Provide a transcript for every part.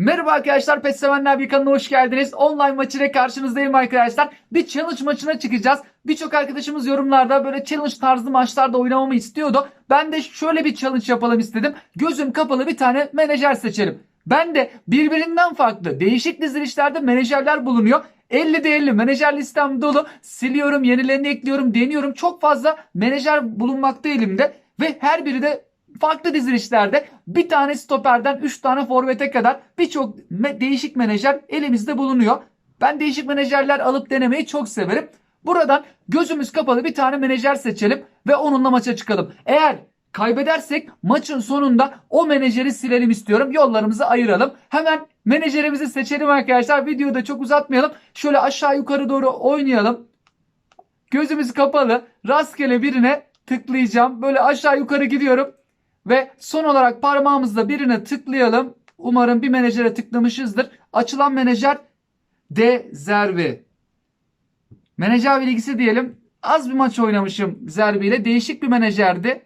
Merhaba arkadaşlar Pet Sevenler bir kanalına hoş geldiniz. Online maçıyla karşınızdayım arkadaşlar. Bir challenge maçına çıkacağız. Birçok arkadaşımız yorumlarda böyle challenge tarzı maçlarda oynamamı istiyordu. Ben de şöyle bir challenge yapalım istedim. Gözüm kapalı bir tane menajer seçelim. Ben de birbirinden farklı değişik dizilişlerde menajerler bulunuyor. 50'de 50 menajer listem dolu. Siliyorum, yenilerini ekliyorum, deniyorum. Çok fazla menajer bulunmakta elimde. Ve her biri de farklı dizilişlerde bir tane stoperden 3 tane forvete kadar birçok me- değişik menajer elimizde bulunuyor. Ben değişik menajerler alıp denemeyi çok severim. Buradan gözümüz kapalı bir tane menajer seçelim ve onunla maça çıkalım. Eğer kaybedersek maçın sonunda o menajeri silelim istiyorum. Yollarımızı ayıralım. Hemen menajerimizi seçelim arkadaşlar. Videoyu da çok uzatmayalım. Şöyle aşağı yukarı doğru oynayalım. Gözümüz kapalı. Rastgele birine tıklayacağım. Böyle aşağı yukarı gidiyorum. Ve son olarak parmağımızla birine tıklayalım. Umarım bir menajere tıklamışızdır. Açılan menajer D Zerbi. Menajer bilgisi diyelim. Az bir maç oynamışım Zerbi ile. Değişik bir menajerdi.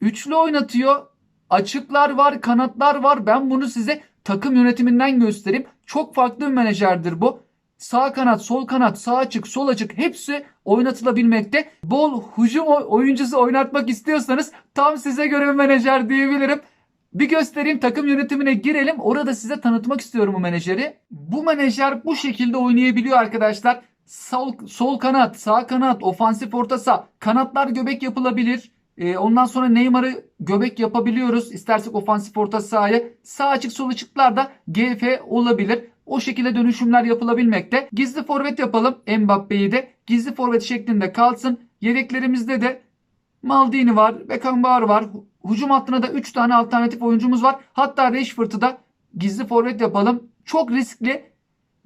Üçlü oynatıyor. Açıklar var, kanatlar var. Ben bunu size takım yönetiminden göstereyim. Çok farklı bir menajerdir bu. Sağ kanat, sol kanat, sağ açık, sol açık hepsi oynatılabilmekte. Bol hücum oy- oyuncusu oynatmak istiyorsanız tam size göre bir menajer diyebilirim. Bir göstereyim takım yönetimine girelim. Orada size tanıtmak istiyorum bu menajeri. Bu menajer bu şekilde oynayabiliyor arkadaşlar. Sol, sol kanat, sağ kanat, ofansif orta saha, kanatlar göbek yapılabilir. Ee, ondan sonra Neymar'ı göbek yapabiliyoruz. İstersek ofansif orta sahaya. Sağ açık sol açıklar da GF olabilir. O şekilde dönüşümler yapılabilmekte. Gizli forvet yapalım Mbappe'yi de. Gizli forvet şeklinde kalsın. Yedeklerimizde de Maldini var, Beckenbauer var. Hücum hattına da 3 tane alternatif oyuncumuz var. Hatta Rashford'u da gizli forvet yapalım. Çok riskli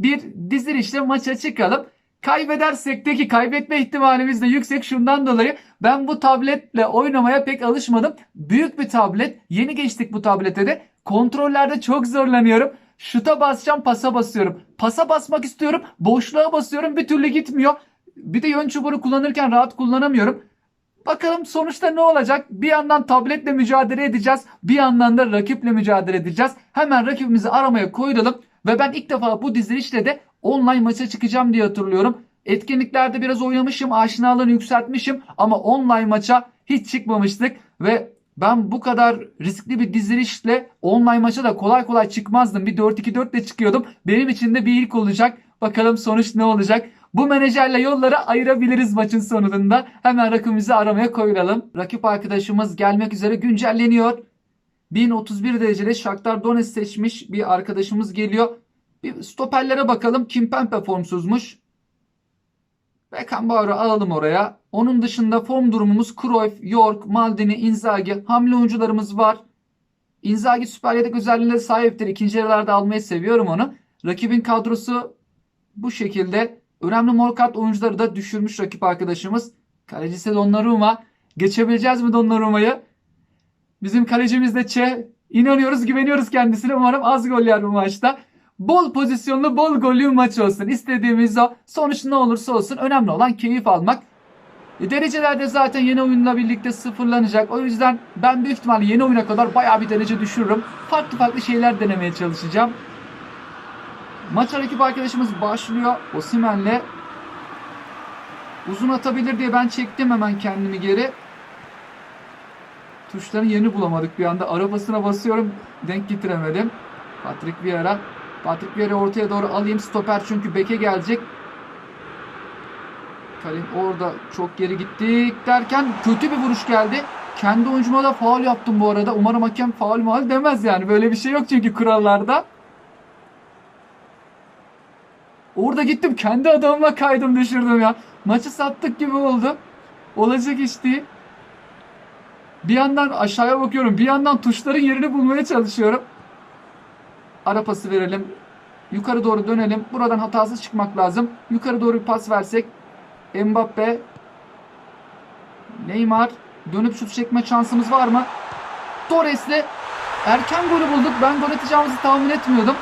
bir dizilişle maça çıkalım. Kaybedersek de ki kaybetme ihtimalimiz de yüksek şundan dolayı ben bu tabletle oynamaya pek alışmadım. Büyük bir tablet. Yeni geçtik bu tablete de. Kontrollerde çok zorlanıyorum. Şuta basacağım pasa basıyorum. Pasa basmak istiyorum. Boşluğa basıyorum bir türlü gitmiyor. Bir de yön çubuğu kullanırken rahat kullanamıyorum. Bakalım sonuçta ne olacak? Bir yandan tabletle mücadele edeceğiz. Bir yandan da rakiple mücadele edeceğiz. Hemen rakibimizi aramaya koyulalım. Ve ben ilk defa bu dizilişle de online maça çıkacağım diye hatırlıyorum. Etkinliklerde biraz oynamışım, aşinalığını yükseltmişim ama online maça hiç çıkmamıştık ve ben bu kadar riskli bir dizilişle online maça da kolay kolay çıkmazdım. Bir 4-2-4 ile çıkıyordum. Benim için de bir ilk olacak. Bakalım sonuç ne olacak? Bu menajerle yolları ayırabiliriz maçın sonunda. Hemen rakibimizi aramaya koyulalım. Rakip arkadaşımız gelmek üzere güncelleniyor. 1031 derecede Shakhtar Donetsk seçmiş bir arkadaşımız geliyor. Bir stoperlere bakalım. Kimpembe formsuzmuş. Beckenbauer'ı alalım oraya. Onun dışında form durumumuz Cruyff, York, Maldini, Inzaghi. Hamle oyuncularımız var. Inzaghi süper yedek özelliğine sahiptir. İkinci yarılarda almayı seviyorum onu. Rakibin kadrosu bu şekilde. Önemli mor kart oyuncuları da düşürmüş rakip arkadaşımız. Kalecisi Donnarumma. Geçebileceğiz mi Donnarumma'yı? Bizim kalecimiz de Çe. İnanıyoruz, güveniyoruz kendisine. Umarım az gol yer bu maçta. Bol pozisyonlu, bol gollü maç olsun. İstediğimiz o. Sonuç ne olursa olsun önemli olan keyif almak. E, Dereceler de zaten yeni oyunla birlikte sıfırlanacak. O yüzden ben büyük ihtimalle yeni oyuna kadar bayağı bir derece düşürürüm. Farklı farklı şeyler denemeye çalışacağım. Maç rakip arkadaşımız başlıyor. Osimhen'le uzun atabilir diye ben çektim hemen kendimi geri. Tuşların yerini bulamadık bir anda. Arabasına basıyorum. Denk getiremedim. Patrick Vieira. Patrick Vieira ortaya doğru alayım. Stoper çünkü beke gelecek. Kalim orada çok geri gittik derken kötü bir vuruş geldi. Kendi oyuncuma da faul yaptım bu arada. Umarım hakem faul mal demez yani. Böyle bir şey yok çünkü kurallarda. Orada gittim kendi adamıma kaydım düşürdüm ya. Maçı sattık gibi oldu. Olacak iş değil. Bir yandan aşağıya bakıyorum. Bir yandan tuşların yerini bulmaya çalışıyorum. Ara pası verelim. Yukarı doğru dönelim. Buradan hatasız çıkmak lazım. Yukarı doğru bir pas versek. Mbappe. Neymar. Dönüp şut çekme şansımız var mı? Torres'le erken golü bulduk. Ben gol atacağımızı tahmin etmiyordum.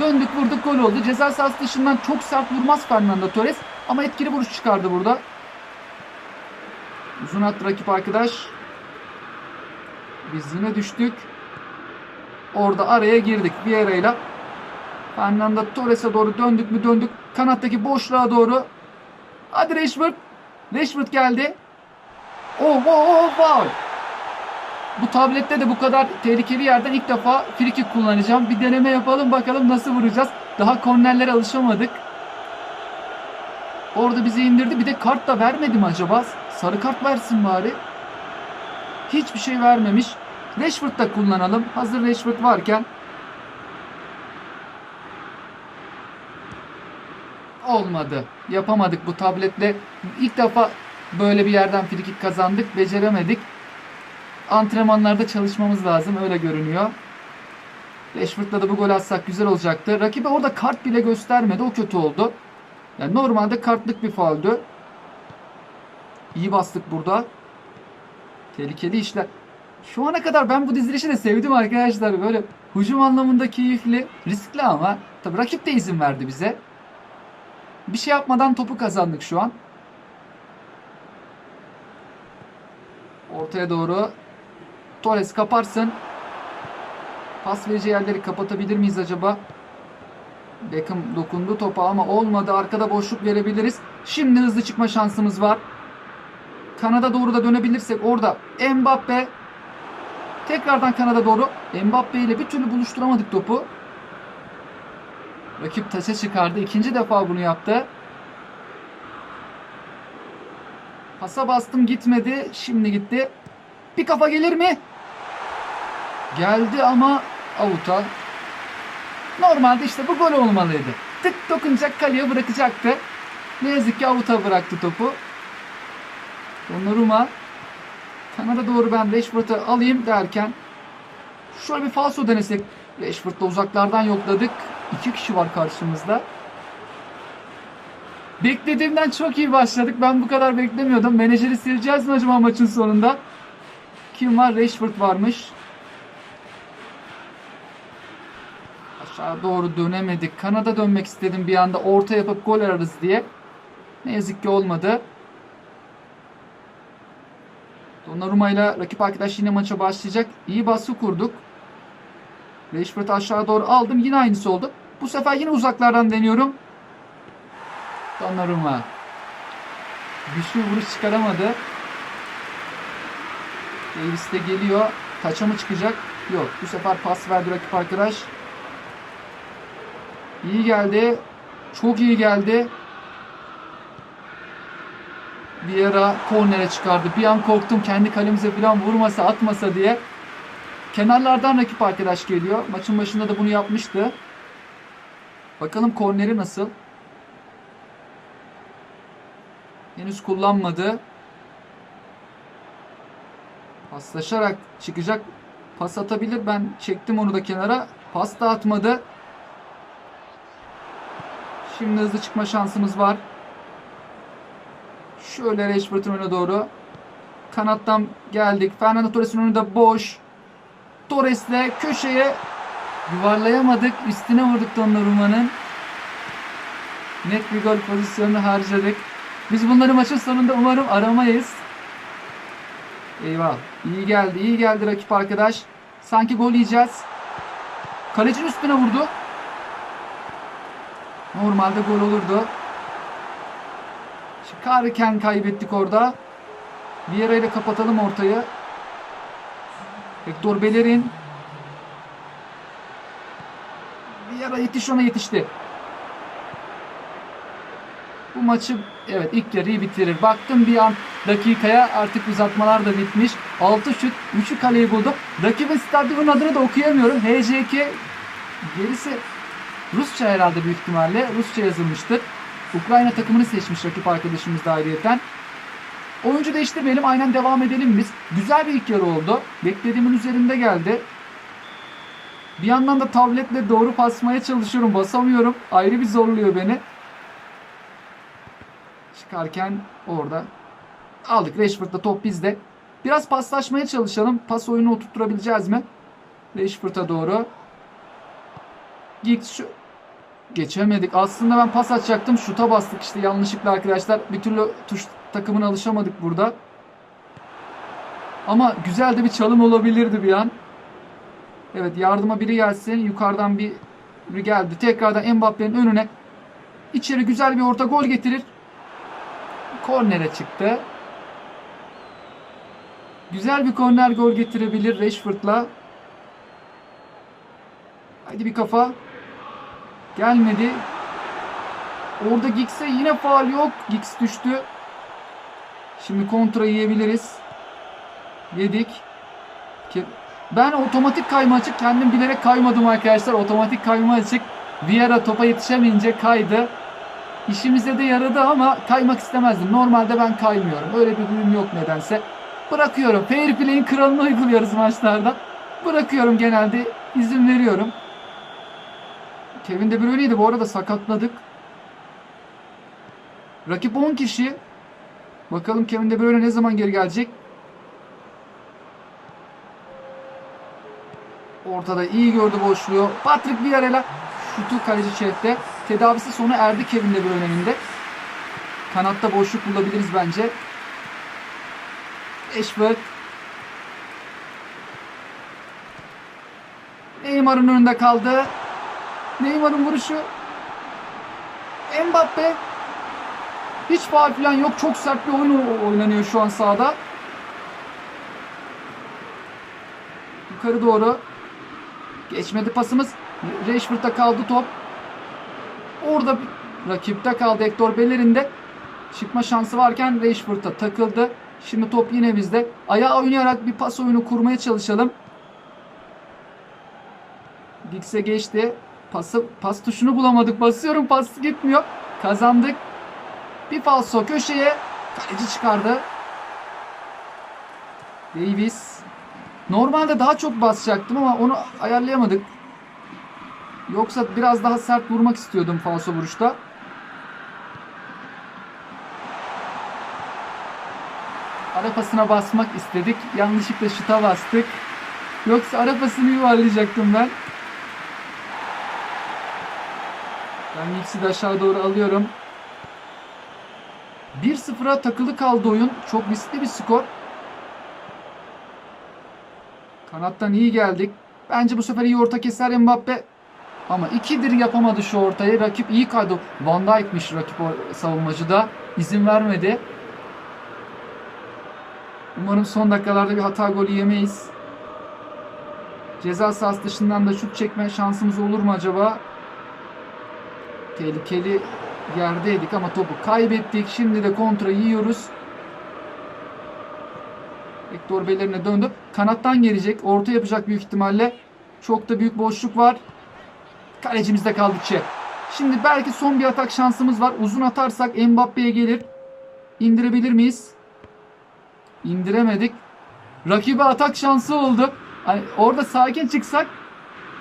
Döndük vurduk gol oldu. Ceza sahası dışından çok sert vurmaz Fernando Torres. Ama etkili vuruş çıkardı burada. Uzun attı rakip arkadaş. Biz yine düştük. Orada araya girdik Vieira'yla. Fernando Torres'e doğru döndük mü döndük. Kanattaki boşluğa doğru. Hadi Rashford. Rashford geldi. Oh, oh, oh, foul. Bu tablette de bu kadar tehlikeli yerden ilk defa frikik kullanacağım. Bir deneme yapalım bakalım nasıl vuracağız. Daha kornerlere alışamadık. Orada bizi indirdi. Bir de kart da vermedi mi acaba? Sarı kart versin bari. Hiçbir şey vermemiş. Rashford da kullanalım. Hazır Rashford varken. Olmadı. Yapamadık bu tabletle. İlk defa böyle bir yerden frikik kazandık. Beceremedik. Antrenmanlarda çalışmamız lazım. Öyle görünüyor. Rashford'la da bu gol atsak güzel olacaktı. Rakibe orada kart bile göstermedi. O kötü oldu. Yani normalde kartlık bir fauldü. İyi bastık burada. Tehlikeli işler. Şu ana kadar ben bu dizilişi de sevdim arkadaşlar. Böyle hücum anlamında keyifli, riskli ama tabii rakip de izin verdi bize. Bir şey yapmadan topu kazandık şu an. Ortaya doğru Torres kaparsın. Pas vereceği yerleri kapatabilir miyiz acaba? Beckham dokundu topa ama olmadı. Arkada boşluk verebiliriz. Şimdi hızlı çıkma şansımız var. Kanada doğru da dönebilirsek orada Mbappe tekrardan kanada doğru Mbappe ile bir türlü buluşturamadık topu. Rakip taça çıkardı. İkinci defa bunu yaptı. Pasa bastım gitmedi. Şimdi gitti. Bir kafa gelir mi? Geldi ama avuta. Normalde işte bu gol olmalıydı. Tık dokunacak kaleye bırakacaktı. Ne yazık ki avuta bıraktı topu. Donnarumma Kanada doğru ben Rashford'u alayım derken şöyle bir falso denesek Rashford'la uzaklardan yokladık. İki kişi var karşımızda. Beklediğimden çok iyi başladık. Ben bu kadar beklemiyordum. Menajeri sileceğiz mi acaba maçın sonunda? Kim var? Rashford varmış. Aşağı doğru dönemedik. Kanada dönmek istedim bir anda. Orta yapıp gol ararız diye. Ne yazık ki olmadı. Donnarumma ile rakip arkadaş yine maça başlayacak. İyi baskı kurduk. Rashford aşağı doğru aldım. Yine aynısı oldu. Bu sefer yine uzaklardan deniyorum. Donnarumma. Güçlü vuruş çıkaramadı. Davis de geliyor. Taça mı çıkacak? Yok. Bu sefer pas verdi rakip arkadaş. İyi geldi. Çok iyi geldi. Vieira kornere çıkardı. Bir an korktum kendi kalemize falan vurmasa atmasa diye. Kenarlardan rakip arkadaş geliyor. Maçın başında da bunu yapmıştı. Bakalım korneri nasıl? Henüz kullanmadı. Paslaşarak çıkacak. Pas atabilir. Ben çektim onu da kenara. Pas da atmadı. Şimdi hızlı çıkma şansımız var. Şöyle Rashford'un önüne doğru. Kanattan geldik. Fernando Torres'in önü de boş. Torres'le köşeye yuvarlayamadık. Üstüne vurduk Donnarumma'nın. Net bir gol pozisyonunu harcadık. Biz bunları maçın sonunda umarım aramayız. Eyvah. İyi geldi. iyi geldi rakip arkadaş. Sanki gol yiyeceğiz. Kalecinin üstüne vurdu. Normalde gol olurdu. Çıkarken kaybettik orada. Vieira ile kapatalım ortayı. Hector Bellerin. Vieira yetiş ona yetişti. Bu maçı evet ilk yarıyı bitirir. Baktım bir an dakikaya artık uzatmalar da bitmiş. 6 şut 3'ü kaleyi buldu. Rakibin stadyumun adını da okuyamıyorum. HJK gerisi Rusça herhalde büyük ihtimalle. Rusça yazılmıştır. Ukrayna takımını seçmiş rakip arkadaşımız da ayrıyeten. Oyuncu değiştirmeyelim aynen devam edelim biz. Güzel bir ilk yarı oldu. Beklediğimin üzerinde geldi. Bir yandan da tabletle doğru basmaya çalışıyorum. Basamıyorum. Ayrı bir zorluyor beni. Çıkarken orada aldık. Rashford'da top bizde. Biraz paslaşmaya çalışalım. Pas oyunu oturtturabileceğiz mi? Rashford'a doğru. Giggs şu Geçemedik. Aslında ben pas atacaktım. Şuta bastık işte yanlışlıkla arkadaşlar. Bir türlü tuş takımına alışamadık burada. Ama güzel de bir çalım olabilirdi bir an. Evet yardıma biri gelsin. Yukarıdan bir geldi. Tekrardan Mbappe'nin önüne. İçeri güzel bir orta gol getirir. Kornere çıktı. Güzel bir korner gol getirebilir Rashford'la. Haydi bir kafa. Gelmedi. Orada Giggs'e yine faal yok. Giggs düştü. Şimdi kontra yiyebiliriz. Yedik. Ben otomatik kayma açık. Kendim bilerek kaymadım arkadaşlar. Otomatik kayma açık. Vieira topa yetişemeyince kaydı. İşimize de yaradı ama kaymak istemezdim. Normalde ben kaymıyorum. Öyle bir huyum yok nedense. Bırakıyorum. Fair play'in kralını uyguluyoruz maçlarda. Bırakıyorum genelde. izin veriyorum. Kevin De Bruyne'yi bu arada sakatladık. Rakip 10 kişi. Bakalım Kevin De Bruyne ne zaman geri gelecek? Ortada iyi gördü boşluğu. Patrick Vieira'yla şutu kaleci şerifte. Tedavisi sona erdi Kevin De Bruyne'nin de. Kanatta boşluk bulabiliriz bence. Ashford. Neymar'ın önünde kaldı. Neymar'ın vuruşu. Mbappe. Hiç faal falan yok. Çok sert bir oyun oynanıyor şu an sahada. Yukarı doğru. Geçmedi pasımız. Rashford'da kaldı top. Orada rakipte kaldı Hector Bellerin de. Çıkma şansı varken Rashford'a takıldı. Şimdi top yine bizde. Ayağa oynayarak bir pas oyunu kurmaya çalışalım. Giggs'e geçti. Pası, pas tuşunu bulamadık. Basıyorum pas gitmiyor. Kazandık. Bir falso köşeye. Kaleci çıkardı. Davis. Normalde daha çok basacaktım ama onu ayarlayamadık. Yoksa biraz daha sert vurmak istiyordum falso vuruşta. Ara pasına basmak istedik. Yanlışlıkla şuta bastık. Yoksa ara pasını yuvarlayacaktım ben. Ben Nix'i de aşağı doğru alıyorum. 1-0'a takılı kaldı oyun. Çok riskli bir skor. Kanattan iyi geldik. Bence bu sefer iyi orta keser Mbappe. Ama ikidir yapamadı şu ortayı. Rakip iyi kaydı. Van Dijk'miş rakip savunmacı da. İzin vermedi. Umarım son dakikalarda bir hata golü yemeyiz. Ceza sahası dışından da şut çekme şansımız olur mu acaba? Tehlikeli yerdeydik ama topu kaybettik. Şimdi de kontra yiyoruz. Hector Bellerine döndü. Kanattan gelecek. Orta yapacak büyük ihtimalle. Çok da büyük boşluk var. Kalecimizde kaldı Çe. Şimdi belki son bir atak şansımız var. Uzun atarsak Mbappe'ye gelir. İndirebilir miyiz? İndiremedik. Rakibe atak şansı oldu. Hani orada sakin çıksak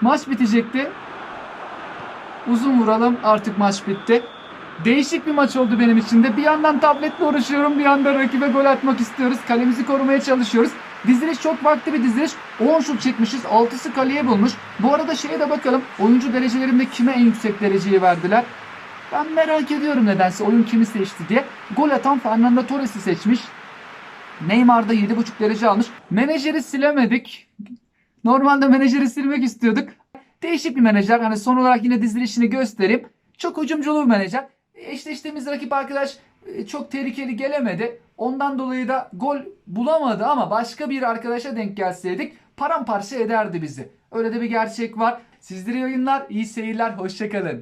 maç bitecekti. Uzun vuralım artık maç bitti. Değişik bir maç oldu benim için de. Bir yandan tabletle uğraşıyorum, bir yandan rakibe gol atmak istiyoruz. Kalemizi korumaya çalışıyoruz. Diziliş çok farklı bir diziliş. 10 şut çekmişiz, 6'sı kaleye bulmuş. Bu arada şeye de bakalım. Oyuncu derecelerinde kime en yüksek dereceyi verdiler? Ben merak ediyorum nedense oyun kimi seçti diye. Gol atan Fernando Torres'i seçmiş. Neymar da 7.5 derece almış. Menajeri silemedik. Normalde menajeri silmek istiyorduk. Değişik bir menajer. Hani son olarak yine dizilişini göstereyim. Çok hücumculu bir menajer. Eşleştiğimiz rakip arkadaş e, çok tehlikeli gelemedi. Ondan dolayı da gol bulamadı ama başka bir arkadaşa denk gelseydik paramparça ederdi bizi. Öyle de bir gerçek var. Sizlere iyi oyunlar, iyi seyirler, hoşçakalın.